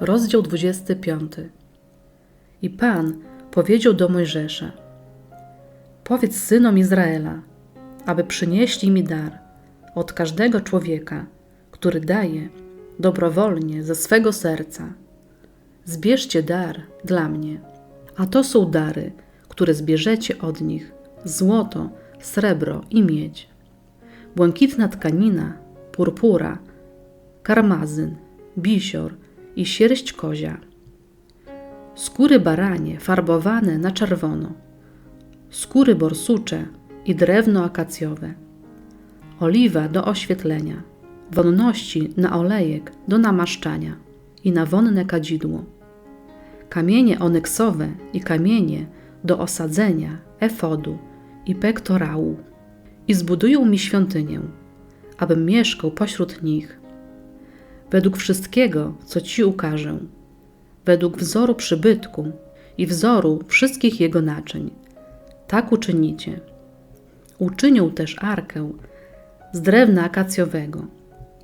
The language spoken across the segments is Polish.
Rozdział 25. I Pan powiedział do Mojżesza: Powiedz synom Izraela, aby przynieśli mi dar od każdego człowieka, który daje dobrowolnie ze swego serca. Zbierzcie dar dla mnie, a to są dary, które zbierzecie od nich: złoto, srebro i miedź, błękitna tkanina, purpura, karmazyn, bisior i sierść kozia, skóry baranie farbowane na czerwono, skóry borsucze i drewno akacjowe, oliwa do oświetlenia, wonności na olejek do namaszczania i na wonne kadzidło, kamienie onyksowe i kamienie do osadzenia efodu i pektorału. I zbudują mi świątynię, abym mieszkał pośród nich. Według wszystkiego, co Ci ukażę, według wzoru przybytku i wzoru wszystkich jego naczyń. Tak uczynicie. Uczynią też arkę z drewna akacjowego.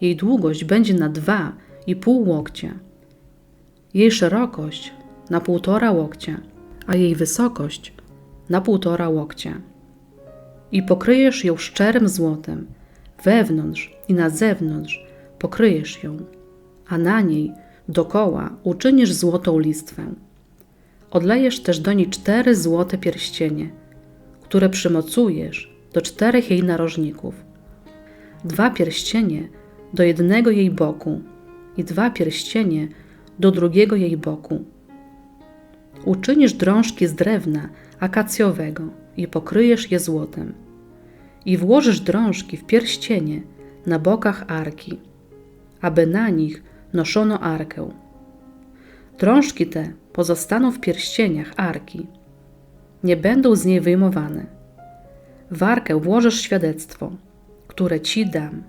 Jej długość będzie na dwa i pół łokcia, jej szerokość na półtora łokcia, a jej wysokość na półtora łokcia. I pokryjesz ją szczerym złotem, wewnątrz i na zewnątrz pokryjesz ją, a na niej dokoła uczynisz złotą listwę. Odlejesz też do niej cztery złote pierścienie, które przymocujesz do czterech jej narożników. Dwa pierścienie do jednego jej boku i dwa pierścienie do drugiego jej boku. Uczynisz drążki z drewna akacjowego i pokryjesz je złotem. I włożysz drążki w pierścienie na bokach arki, aby na nich noszono arkę. Drążki te pozostaną w pierścieniach arki. Nie będą z niej wyjmowane. W arkę włożysz świadectwo, które ci dam.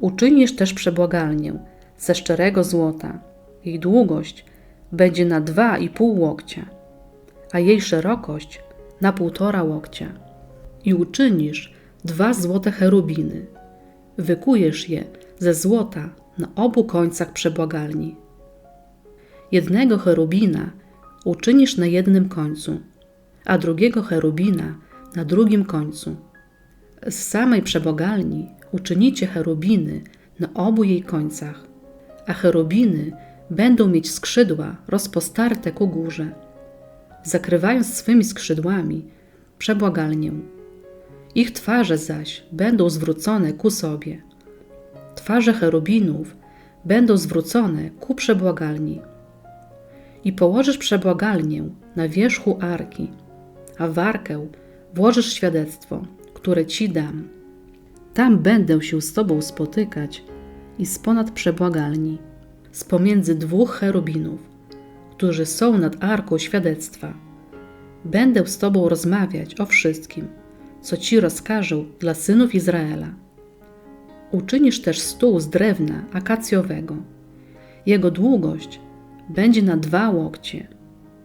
Uczynisz też przebłagalnię ze szczerego złota. Jej długość będzie na dwa i pół łokcia, a jej szerokość na półtora łokcia. I uczynisz dwa złote cherubiny. Wykujesz je ze złota na obu końcach przebłagalni. Jednego cherubina uczynisz na jednym końcu, a drugiego cherubina na drugim końcu. Z samej przebłagalni uczynicie cherubiny na obu jej końcach, a cherubiny będą mieć skrzydła rozpostarte ku górze, zakrywając swymi skrzydłami przebłagalnię. Ich twarze zaś będą zwrócone ku sobie – twarze cherubinów będą zwrócone ku przebłagalni. I położysz przebłagalnię na wierzchu arki, a w arkę włożysz świadectwo, które ci dam. Tam będę się z tobą spotykać i z ponad przebłagalni, z pomiędzy dwóch cherubinów, którzy są nad arką świadectwa. Będę z tobą rozmawiać o wszystkim, co ci rozkażę dla synów Izraela Uczynisz też stół z drewna akacjowego. Jego długość będzie na dwa łokcie,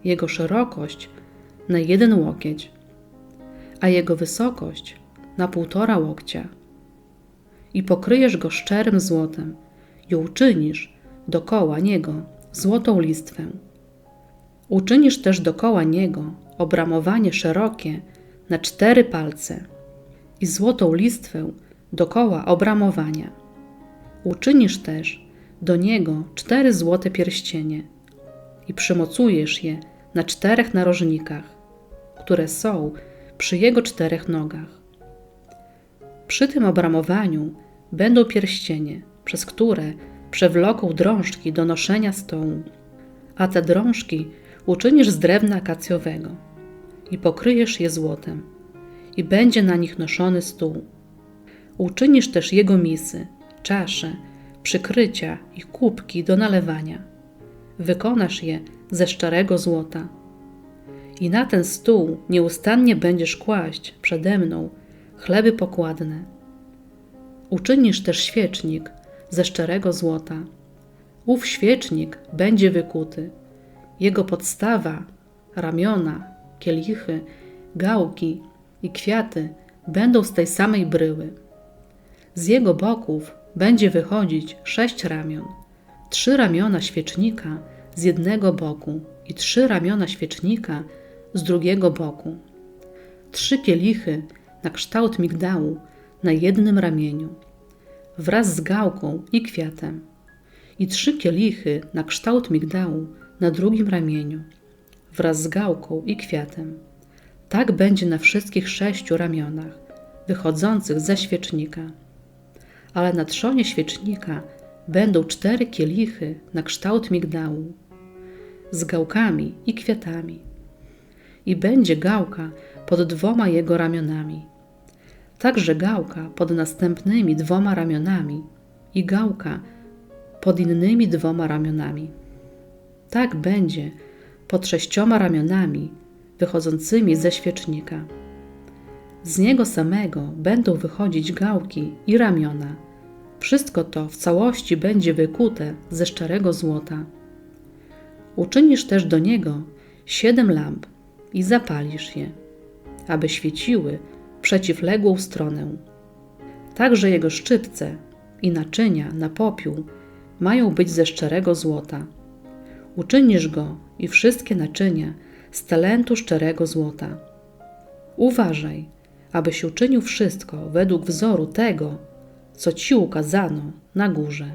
jego szerokość na jeden łokieć, a jego wysokość na półtora łokcia. I pokryjesz go szczerym złotem i uczynisz dokoła niego złotą listwę. Uczynisz też dokoła niego obramowanie szerokie na cztery palce i złotą listwę dokoła obramowania. Uczynisz też do niego cztery złote pierścienie i przymocujesz je na czterech narożnikach, które są przy jego czterech nogach. Przy tym obramowaniu będą pierścienie, przez które przewloką drążki do noszenia stołu, a te drążki uczynisz z drewna akacjowego i pokryjesz je złotem, i będzie na nich noszony stół Uczynisz też jego misy, czasze, przykrycia i kubki do nalewania. Wykonasz je ze szczerego złota. I na ten stół nieustannie będziesz kłaść przede mną chleby pokładne. Uczynisz też świecznik ze szczerego złota. Ów świecznik będzie wykuty. Jego podstawa, ramiona, kielichy, gałki i kwiaty będą z tej samej bryły. Z jego boków będzie wychodzić sześć ramion, trzy ramiona świecznika z jednego boku i trzy ramiona świecznika z drugiego boku, trzy kielichy na kształt migdału na jednym ramieniu, wraz z gałką i kwiatem, i trzy kielichy na kształt migdału na drugim ramieniu, wraz z gałką i kwiatem. Tak będzie na wszystkich sześciu ramionach, wychodzących ze świecznika. Ale na trzonie świecznika będą cztery kielichy na kształt migdału, z gałkami i kwiatami. I będzie gałka pod dwoma jego ramionami. Także gałka pod następnymi dwoma ramionami i gałka pod innymi dwoma ramionami. Tak będzie pod sześcioma ramionami wychodzącymi ze świecznika. Z niego samego będą wychodzić gałki i ramiona. Wszystko to w całości będzie wykute ze szczerego złota. Uczynisz też do niego siedem lamp i zapalisz je, aby świeciły w przeciwległą stronę. Także jego szczypce i naczynia na popiół mają być ze szczerego złota. Uczynisz go i wszystkie naczynia z talentu szczerego złota. Uważaj, abyś uczynił wszystko według wzoru tego, co ci ukazano na górze.